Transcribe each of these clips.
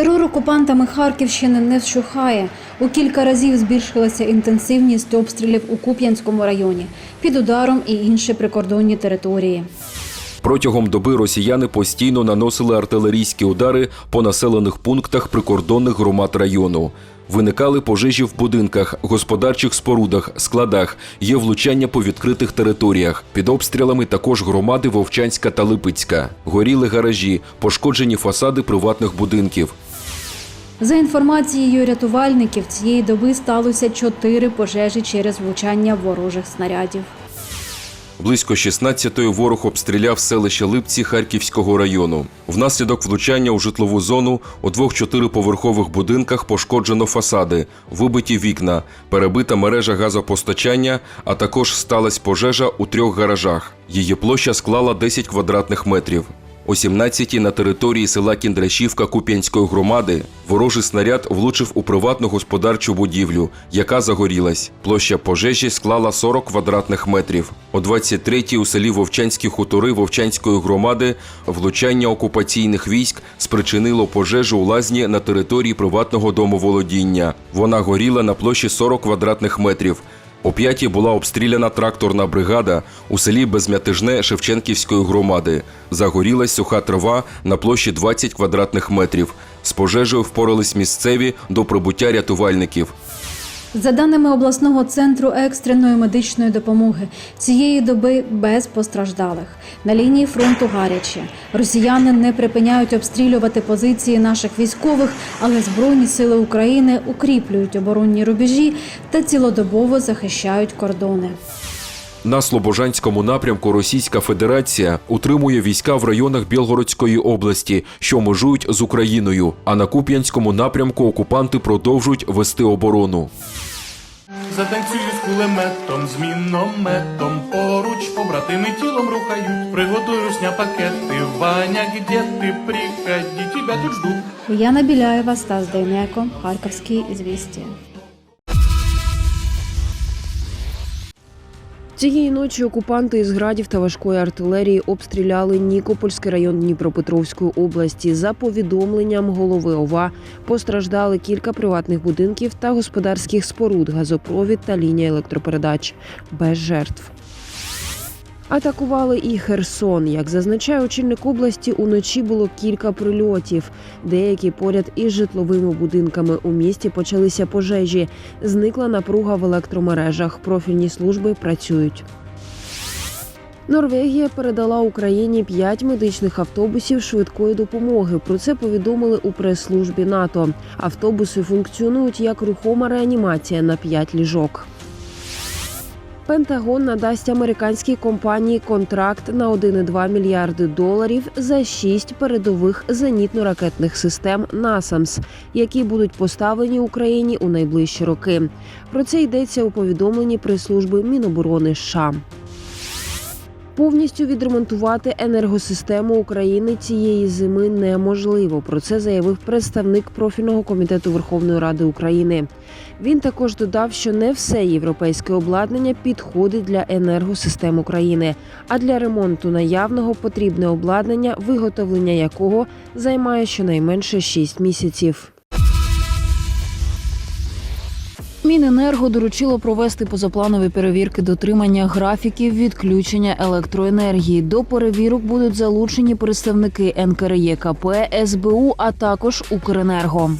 Терор окупантами Харківщини не вщухає. У кілька разів збільшилася інтенсивність обстрілів у Куп'янському районі під ударом і інші прикордонні території. Протягом доби росіяни постійно наносили артилерійські удари по населених пунктах прикордонних громад району. Виникали пожежі в будинках, господарчих спорудах, складах, є влучання по відкритих територіях. Під обстрілами також громади Вовчанська та Липецька. Горіли гаражі, пошкоджені фасади приватних будинків. За інформацією рятувальників, цієї доби сталося чотири пожежі через влучання ворожих снарядів. Близько 16-ї ворог обстріляв селище Липці Харківського району. Внаслідок влучання у житлову зону у двох чотириповерхових будинках пошкоджено фасади, вибиті вікна, перебита мережа газопостачання, а також сталася пожежа у трьох гаражах. Її площа склала 10 квадратних метрів. О 17-й на території села Кіндрашівка Куп'янської громади ворожий снаряд влучив у приватну господарчу будівлю, яка загорілась. Площа пожежі склала 40 квадратних метрів. О 23-й у селі Вовчанські хутори Вовчанської громади влучання окупаційних військ спричинило пожежу у лазні на території приватного домоволодіння. Вона горіла на площі 40 квадратних метрів. О п'ятій була обстріляна тракторна бригада у селі Безмятижне Шевченківської громади. Загорілась суха трава на площі 20 квадратних метрів. З пожежею впорались місцеві до прибуття рятувальників. За даними обласного центру екстреної медичної допомоги, цієї доби без постраждалих. На лінії фронту гаряче. Росіяни не припиняють обстрілювати позиції наших військових, але Збройні сили України укріплюють оборонні рубежі та цілодобово захищають кордони. На Слобожанському напрямку Російська Федерація утримує війська в районах Білгородської області, що межують з Україною. А на Куп'янському напрямку окупанти продовжують вести оборону. Затанцюю з кулеметом, з мінометом Поруч побратими тілом рухають Приготую сня пакети Ваня, где ти? Приходи, тебя тут жду. Яна Біляєва, Стас Дейнеко, Харківські звісті. Цієї ночі окупанти із градів та важкої артилерії обстріляли Нікопольський район Дніпропетровської області. За повідомленням голови ОВА постраждали кілька приватних будинків та господарських споруд, газопровід та лінія електропередач без жертв. Атакували і Херсон. Як зазначає очільник області, уночі було кілька прильотів. Деякі поряд із житловими будинками у місті почалися пожежі. Зникла напруга в електромережах. Профільні служби працюють. Норвегія передала Україні п'ять медичних автобусів швидкої допомоги. Про це повідомили у прес-службі НАТО. Автобуси функціонують як рухома реанімація на п'ять ліжок. Пентагон надасть американській компанії контракт на 1,2 мільярди доларів за шість передових зенітно-ракетних систем «Насамс», які будуть поставлені Україні у найближчі роки. Про це йдеться у повідомленні прес-служби Міноборони США. Повністю відремонтувати енергосистему України цієї зими неможливо. Про це заявив представник профільного комітету Верховної Ради України. Він також додав, що не все європейське обладнання підходить для енергосистем України, а для ремонту наявного потрібне обладнання, виготовлення якого займає щонайменше 6 місяців. Міненерго доручило провести позапланові перевірки дотримання графіків відключення електроенергії. До перевірок будуть залучені представники НКРЄКП, СБУ, а також Укренерго.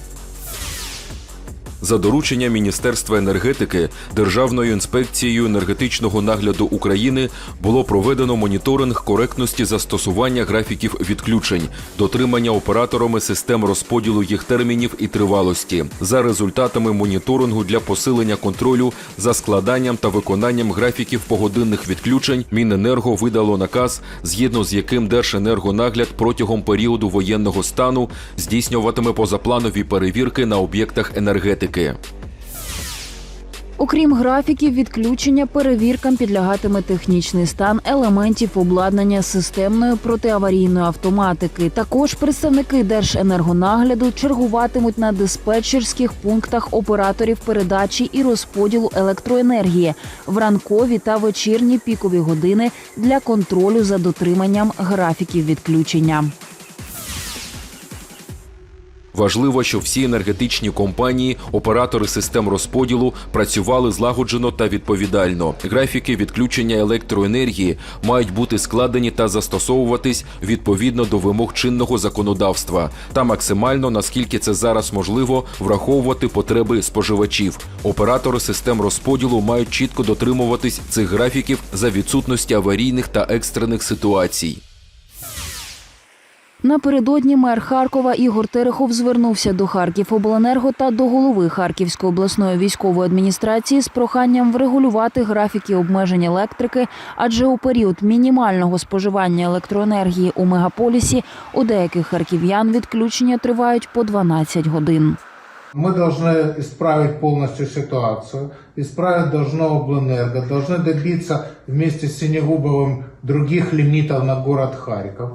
За дорученням Міністерства енергетики Державною інспекцією енергетичного нагляду України було проведено моніторинг коректності застосування графіків відключень, дотримання операторами систем розподілу їх термінів і тривалості. За результатами моніторингу для посилення контролю за складанням та виконанням графіків погодинних відключень Міненерго видало наказ, згідно з яким Держенергонагляд протягом періоду воєнного стану здійснюватиме позапланові перевірки на об'єктах енергетики. Окрім графіків відключення, перевіркам підлягатиме технічний стан елементів обладнання системної протиаварійної автоматики. Також представники Держенергонагляду чергуватимуть на диспетчерських пунктах операторів передачі і розподілу електроенергії в ранкові та вечірні пікові години для контролю за дотриманням графіків відключення. Важливо, щоб всі енергетичні компанії, оператори систем розподілу працювали злагоджено та відповідально. Графіки відключення електроенергії мають бути складені та застосовуватись відповідно до вимог чинного законодавства та максимально наскільки це зараз можливо враховувати потреби споживачів. Оператори систем розподілу мають чітко дотримуватись цих графіків за відсутності аварійних та екстрених ситуацій. Напередодні мер Харкова Ігор Терехов звернувся до Харківобленерго та до голови Харківської обласної військової адміністрації з проханням врегулювати графіки обмежень електрики, адже у період мінімального споживання електроенергії у мегаполісі у деяких харків'ян відключення тривають по 12 годин. Мы должны исправить полностью ситуацию. Исправить должно Облэнерго. Должны добиться вместе с Синегубовым других лимитов на город Харьков.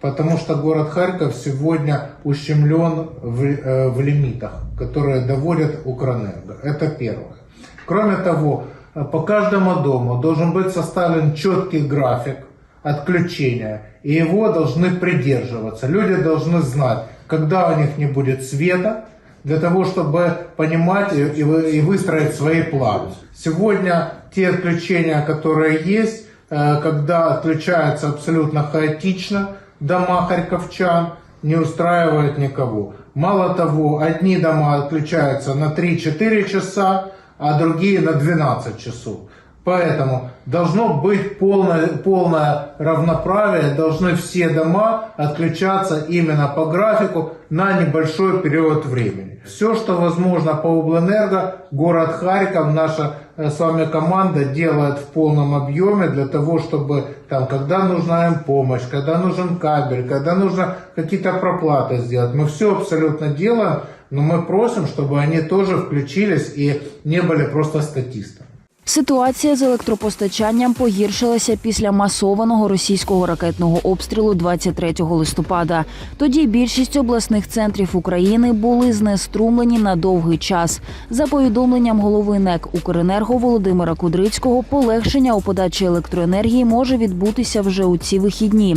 Потому что город Харьков сегодня ущемлен в, э, в лимитах, которые доводят Укрэнерго. Это первое. Кроме того, э, по каждому дому должен быть составлен четкий график отключения, и его должны придерживаться. Люди должны знать, когда у них не будет света, для того, чтобы понимать и, и вы- и выстроить свои планы. Сегодня те отключения, которые есть, э, когда отключаются абсолютно хаотично дома харьковчан, не устраивает никого. Мало того, одни дома отключаются на 3-4 часа, а другие на 12 часов. Поэтому должно быть полное, полное равноправие, должны все дома отключаться именно по графику на небольшой период времени. Все, что возможно по Облэнерго, город Харьков, наша э, с вами команда делает в полном объеме для того, чтобы там, когда нужна им помощь, когда нужен кабель, когда нужно какие-то проплаты сделать, мы все абсолютно делаем, но мы просим, чтобы они тоже включились и не были просто статистами. Ситуація з електропостачанням погіршилася після масованого російського ракетного обстрілу 23 листопада. Тоді більшість обласних центрів України були знеструмлені на довгий час. За повідомленням голови НЕК «Укренерго» Володимира Кудрицького, полегшення у подачі електроенергії може відбутися вже у ці вихідні.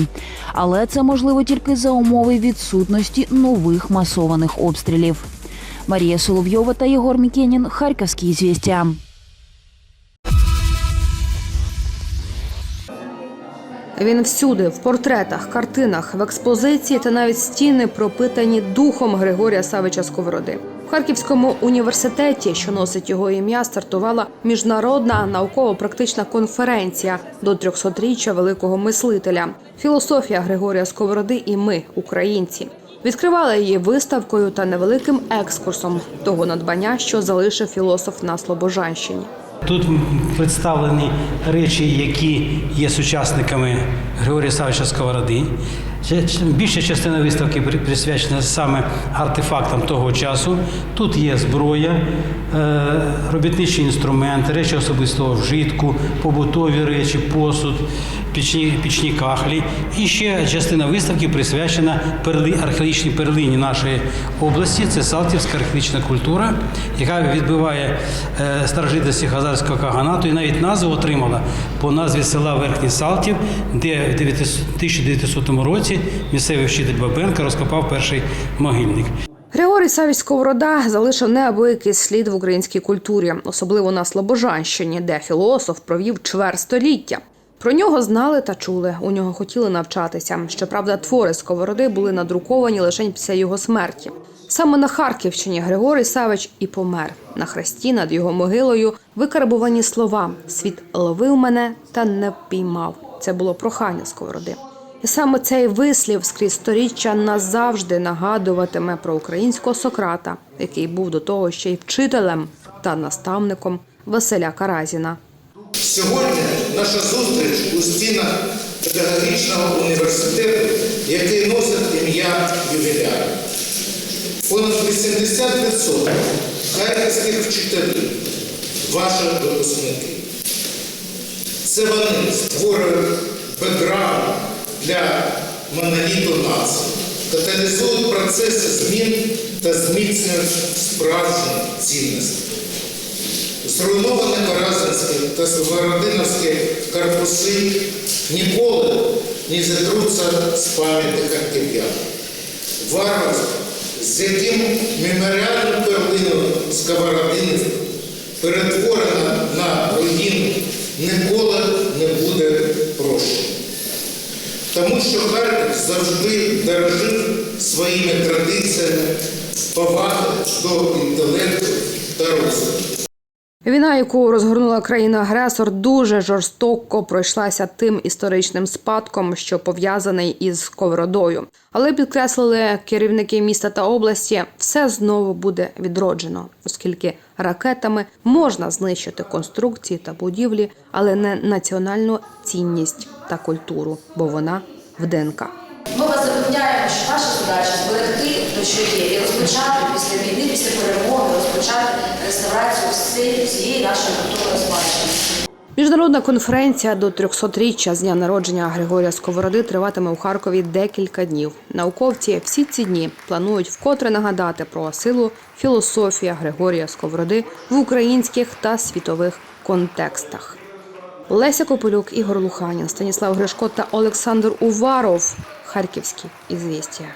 Але це можливо тільки за умови відсутності нових масованих обстрілів. Марія Соловйова та Єгор Мікенін. Харківські звістя. Він всюди, в портретах, картинах, в експозиції та навіть стіни пропитані духом Григорія Савича Сковороди. В Харківському університеті, що носить його ім'я, стартувала міжнародна науково-практична конференція до 300-річчя великого мислителя. Філософія Григорія Сковороди і ми, українці. Відкривали її виставкою та невеликим екскурсом того надбання, що залишив філософ на Слобожанщині. Тут представлені речі, які є сучасниками Григорія Савича Сковороди. Більша частина виставки присвячена саме артефактам того часу. Тут є зброя, е, робітничі інструменти, речі особистого вжитку, побутові речі, посуд, пічні, пічні кахлі. І ще частина виставки присвячена перли, археологічній перлині нашої області. Це Салтівська археологічна культура, яка відбиває е, старожитності Хазарського каганату і навіть назву отримала по назві села Верхній Салтів, де в 1900 році місцевий вчитель Бабенко розкопав перший могильник. Григорій Савіч Сковорода залишив неабиякий слід в українській культурі, особливо на Слобожанщині, де філософ провів чверть століття. Про нього знали та чули. У нього хотіли навчатися. Щоправда, твори Сковороди були надруковані лише після його смерті. Саме на Харківщині Григорій Савич і помер. На хресті над його могилою викарбувані слова Світ ловив мене та не впіймав. Це було прохання Сковороди. І саме цей вислів скрізь сторіччя назавжди нагадуватиме про українського Сократа, який був до того ще й вчителем та наставником Василя Каразіна. Сьогодні наша зустріч у стінах педагогічного університету, який носить ім'я ювіляра. Понад 80% харківських вчителів ваші випускники. Це вони створюють бекграунд для моноліту нації, каталізують процеси змін та зміцнюють справжні цінності. Зруйновані Каразинські та Совородиновські корпуси ніколи не зітруться з пам'яті харків'ян. Варварство, з яким меморіальну перлину Сковородини перетворена на руїну, ніколи не буде прощена. Тому що Харків завжди дорожив своїми традиціями поваги до інтелекту та розуму. Війна, яку розгорнула країна-агресор, дуже жорстоко пройшлася тим історичним спадком, що пов'язаний із Сковородою. Але підкреслили керівники міста та області, все знову буде відроджено, оскільки ракетами можна знищити конструкції та будівлі, але не національну цінність та культуру, бо вона в ДНК. Ми вас запевняємо, що ваша задача зберегти те, що є, і розпочати після війни, після перемоги, розпочати реставрацію всієї нашої культурної спадщини. Міжнародна конференція до 300-річчя з дня народження Григорія Сковороди триватиме у Харкові декілька днів. Науковці всі ці дні планують вкотре нагадати про силу філософія Григорія Сковороди в українських та світових контекстах. Леся Копилюк, Ігор Луханін, Станіслав Гришко та Олександр Уваров. Харківські ізвістія.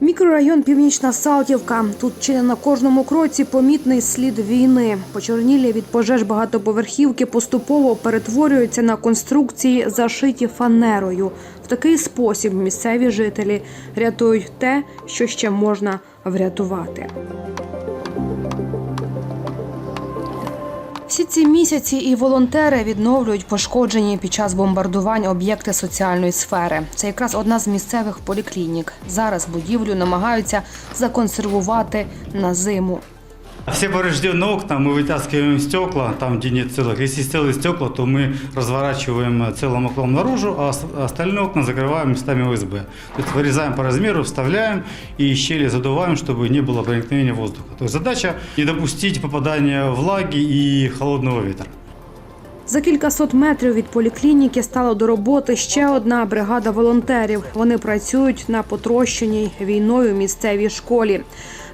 Мікрорайон Північна Салтівка. Тут чи не на кожному кроці помітний слід війни. Почорнілі від пожеж багатоповерхівки поступово перетворюються на конструкції, зашиті фанерою. В такий спосіб місцеві жителі рятують те, що ще можна врятувати. Всі ці місяці і волонтери відновлюють пошкоджені під час бомбардувань об'єкти соціальної сфери. Це якраз одна з місцевих поліклінік. Зараз будівлю намагаються законсервувати на зиму. Все поврежденные окна мы вытаскиваем стекла, там где нет целых. Если целые стекла, то мы разворачиваем целым окном наружу, а ос- остальные окна закрываем местами ОСБ. То есть вырезаем по размеру, вставляем и щели задуваем, чтобы не было проникновения воздуха. То есть задача не допустить попадания влаги и холодного ветра. За кількасот метрів від поліклініки стала до роботи ще одна бригада волонтерів. Вони працюють на потрощеній війною місцевій школі.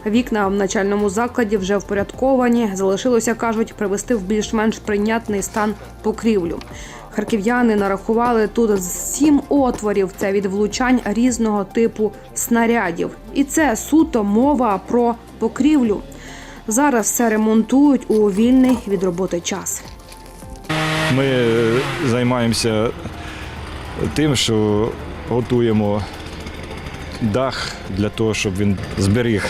Вікна в начальному закладі вже впорядковані. Залишилося, кажуть, привести в більш-менш прийнятний стан покрівлю. Харків'яни нарахували тут сім отворів. Це від влучань різного типу снарядів. І це суто мова про покрівлю. Зараз все ремонтують у вільний від роботи час. Ми е, займаємося тим, що готуємо дах для того, щоб він зберіг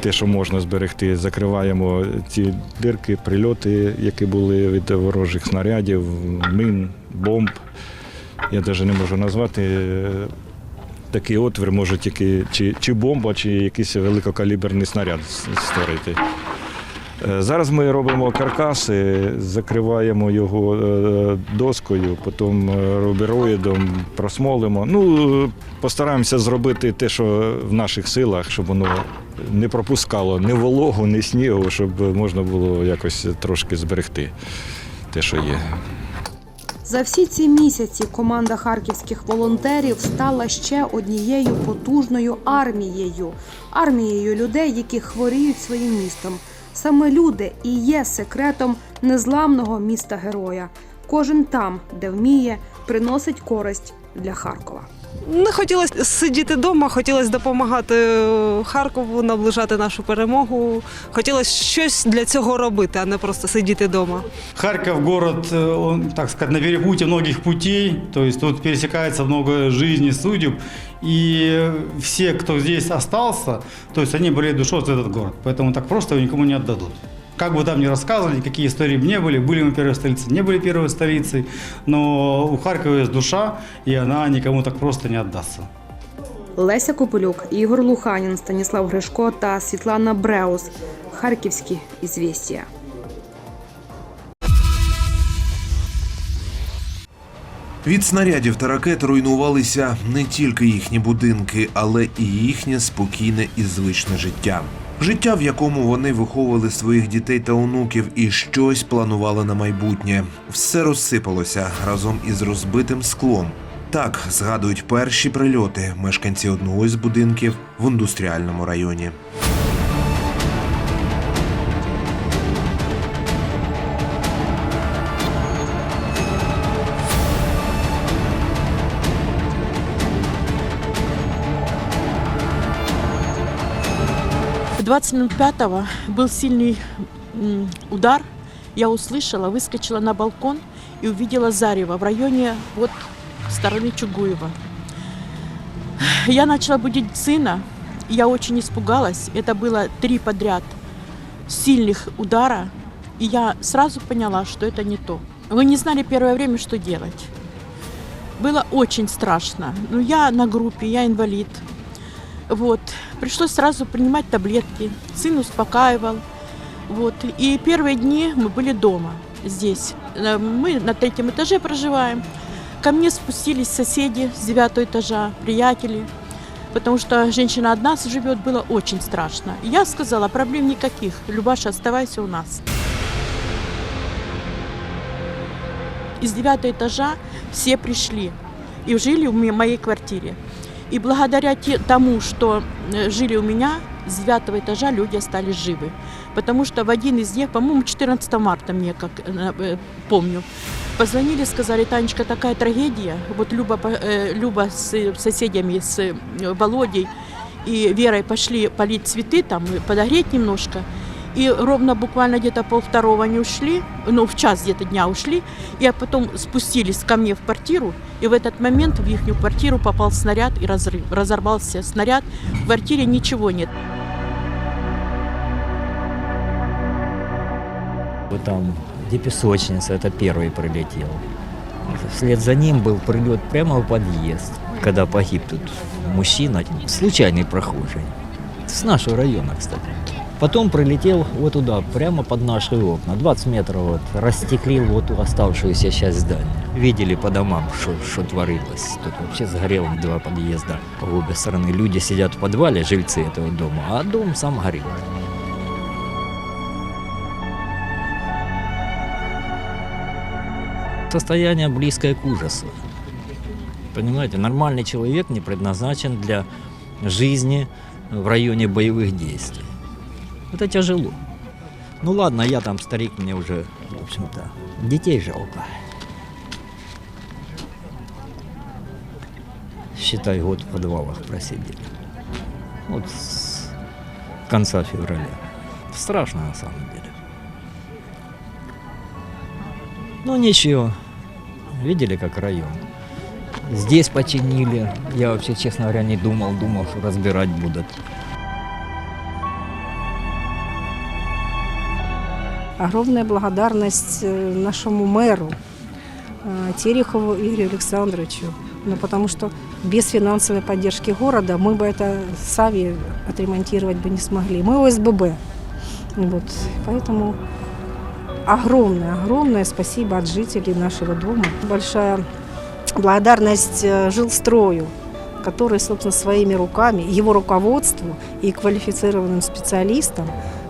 те, що можна зберегти. Закриваємо ці дирки, прильоти, які були від ворожих снарядів, мин, бомб. Я навіть не можу назвати. Такий отвір може тільки чи, чи бомба, чи якийсь великокаліберний снаряд створити. Е, Зараз ми робимо каркаси, закриваємо його е, доскою, потім е, рубероїдом просмолимо. Ну, постараємося зробити те, що в наших силах, щоб воно не пропускало ні вологу, ні снігу, щоб можна було якось трошки зберегти те, що є. За всі ці місяці команда харківських волонтерів стала ще однією потужною армією армією людей, які хворіють своїм містом. Саме люди і є секретом незламного міста героя. Кожен там, де вміє, приносить користь для Харкова. Не хотілося сидіти вдома, хотілося допомагати е, Харкову, наближати нашу перемогу. Хотілося щось для цього робити, а не просто сидіти вдома. Харьков город, э, он, так сказать, на перепутье многих путей, то есть тут пересекается много жизней, судеб, и все, кто здесь остался, то есть они болеют душой за этот город, поэтому так просто его никому не отдадут. Как бы там ни рассказывали, какие истории бы не были, были мы первой столицей, не были первой столицей, но у Харькова есть душа, и она никому так просто не отдастся. Леся Копилюк, Ігор Луханін, Станіслав Гришко та Світлана Бреус. Харківські ізвістія. Від снарядів та ракет руйнувалися не тільки їхні будинки, але і їхнє спокійне і звичне життя. Життя, в якому вони виховували своїх дітей та онуків і щось планували на майбутнє. Все розсипалося разом із розбитим склом. Так згадують перші прильоти мешканці одного із будинків в індустріальному районі. 20 минут пятого был сильный удар. Я услышала, выскочила на балкон и увидела зарево в районе вот стороны Чугуева. Я начала будить сына. Я очень испугалась. Это было три подряд сильных удара. И я сразу поняла, что это не то. Вы не знали первое время, что делать. Было очень страшно. Ну, я на группе, я инвалид. Вот. Пришлось сразу принимать таблетки. Сын успокаивал. Вот. И первые дни мы были дома, здесь. Э, Мы на третьем этаже проживаем. Ко мне спустились соседи с девятого этажа, приятели. Потому что женщина одна живет, было очень страшно. Я сказала, проблем никаких. Любаша, оставайся у нас. Из девятого этажа все пришли и жили в моей квартире. И благодаря те- тому, что э, жили у меня, с девятого этажа люди остались живы. Потому что в один из них, по-моему, 14 марта, мне как э, э, помню, позвонили, сказали, Танечка, такая трагедия. Вот Люба, по- э, Люба с э, соседями, с э, Володей и Верой пошли полить цветы, там, и подогреть немножко. И ровно буквально где-то полвторого они ушли, ну, в час где-то дня ушли, и а потом спустились ко мне в квартиру, и в этот момент в их квартиру попал снаряд и разрыв, разорвался снаряд. В квартире ничего нет. Вот там, где песочница, это первый прилетел. Вслед за ним был прилет прямо в подъезд, когда погиб тут мужчина, случайный прохожий. С нашего района, кстати. Потом прилетел вот туда, прямо под наши окна. 20 метров вот, растеклил вот ту оставшуюся часть здания. Видели по домам, что, творилось. Тут вообще сгорело два подъезда по обе стороны. Люди сидят в подвале, жильцы этого дома, а дом сам горел. Состояние близкое к ужасу. Понимаете, нормальный человек не предназначен для жизни в районе боевых действий. Это тяжело. Ну ладно, я там старик, мне уже, в общем-то, детей жалко. Считай, год в подвалах просидели. Вот с конца февраля. Страшно на самом деле. Ну ничего. Видели, как район? Здесь починили. Я вообще, честно говоря, не думал, думал, что разбирать будут. Огромная благодарность э, нашему мэру э, Терехову Игорю Александровичу. Ну, потому что без финансовой поддержки города мы бы это сами отремонтировать бы не смогли. Мы ОСББ. Вот. Поэтому огромное, огромное спасибо от жителей нашего дома. Большая благодарность э, жилстрою, который, собственно, своими руками, его руководству и квалифицированным специалистам,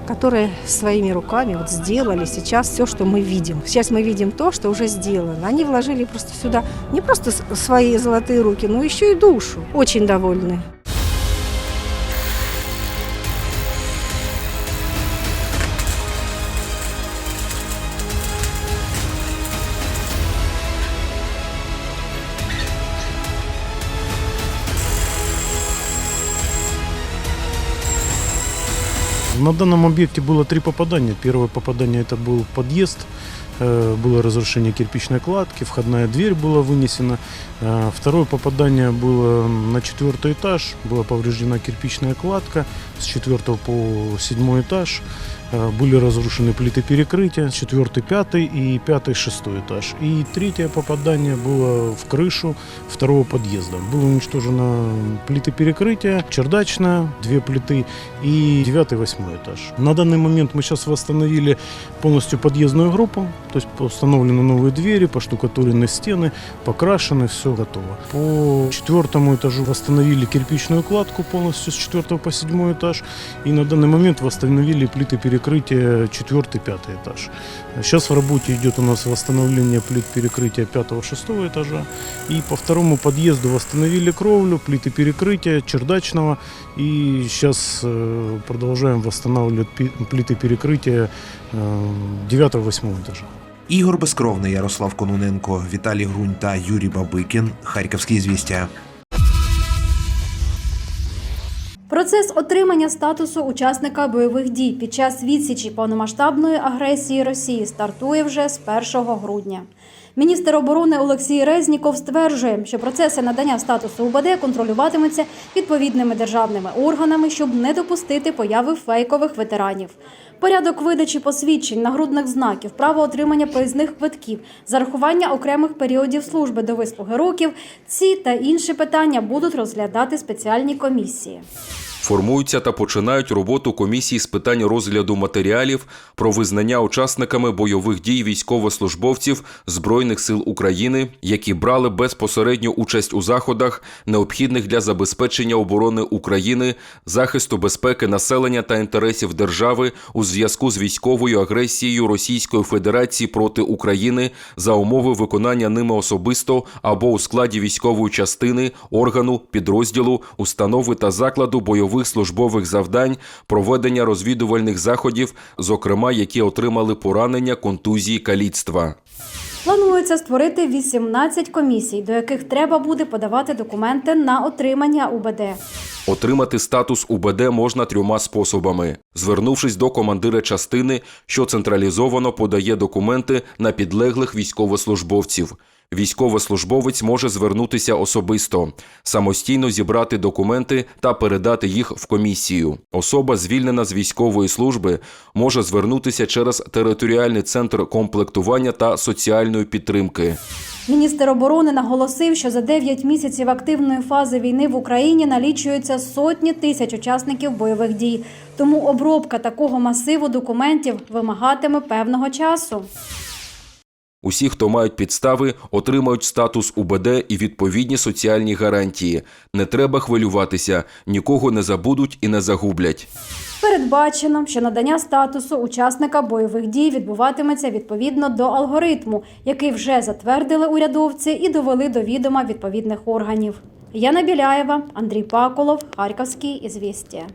которые своими руками вот сделали сейчас все, что мы видим. Сейчас мы видим то, что уже сделано. Они вложили просто сюда не просто с- свои золотые руки, но еще и душу. Очень довольны. На данном объекте было три попадания. Первое попадание это был подъезд, э, было разрушение кирпичной кладки, входная дверь была вынесена. Э, Второе попадание было на четвертый этаж, была повреждена кирпичная кладка с четвертого по седьмой этаж. Э, Были разрушены плиты перекрытия, четвертый, пятый и пятый, шестой этаж. И третье попадание было в крышу второго подъезда. Было уничтожено плиты перекрытия, чердачная, две плиты и девятый, восьмой этаж. На данный момент мы сейчас восстановили полностью подъездную группу, то есть установлены новые двери, поштукатурены стены, покрашены, все готово. По четвертому этажу восстановили кирпичную кладку полностью с четвертого по седьмой этаж. И на данный момент восстановили плиты перекрытия четвертый, пятый этаж. Сейчас в работе идет у нас восстановление плит перекрытия пятого, шестого этажа. И по второму подъезду восстановили кровлю, плиты перекрытия чердачного. И сейчас э, продолжаем восстанавливать плиты перекрытия э, девятого, восьмого этажа. Ігор Безкровний, Ярослав Кононенко, Віталій Грунь та Юрій Бабикін. Харківські звістя. Процес отримання статусу учасника бойових дій під час відсічі повномасштабної агресії Росії стартує вже з 1 грудня. Міністр оборони Олексій Резніков стверджує, що процеси надання статусу УБД контролюватимуться відповідними державними органами, щоб не допустити появи фейкових ветеранів. Порядок видачі посвідчень, нагрудних знаків, право отримання проїзних квитків, зарахування окремих періодів служби до вислуги років. Ці та інші питання будуть розглядати спеціальні комісії. Формуються та починають роботу комісії з питань розгляду матеріалів про визнання учасниками бойових дій військовослужбовців Збройних сил України, які брали безпосередню участь у заходах, необхідних для забезпечення оборони України, захисту безпеки населення та інтересів держави у зв'язку з військовою агресією Російської Федерації проти України за умови виконання ними особисто або у складі військової частини, органу, підрозділу, установи та закладу бойових службових завдань, проведення розвідувальних заходів, зокрема, які отримали поранення, контузії, каліцтва. Планується створити 18 комісій, до яких треба буде подавати документи на отримання УБД. Отримати статус УБД можна трьома способами: звернувшись до командира частини, що централізовано подає документи на підлеглих військовослужбовців. Військовослужбовець може звернутися особисто, самостійно зібрати документи та передати їх в комісію. Особа, звільнена з військової служби, може звернутися через територіальний центр комплектування та соціальної підтримки. Міністр оборони наголосив, що за 9 місяців активної фази війни в Україні налічуються сотні тисяч учасників бойових дій. Тому обробка такого масиву документів вимагатиме певного часу. Усі, хто мають підстави, отримають статус УБД і відповідні соціальні гарантії. Не треба хвилюватися, нікого не забудуть і не загублять. Передбачено, що надання статусу учасника бойових дій відбуватиметься відповідно до алгоритму, який вже затвердили урядовці і довели до відома відповідних органів. Яна Біляєва, Андрій Паколов, Харківський ізвістія.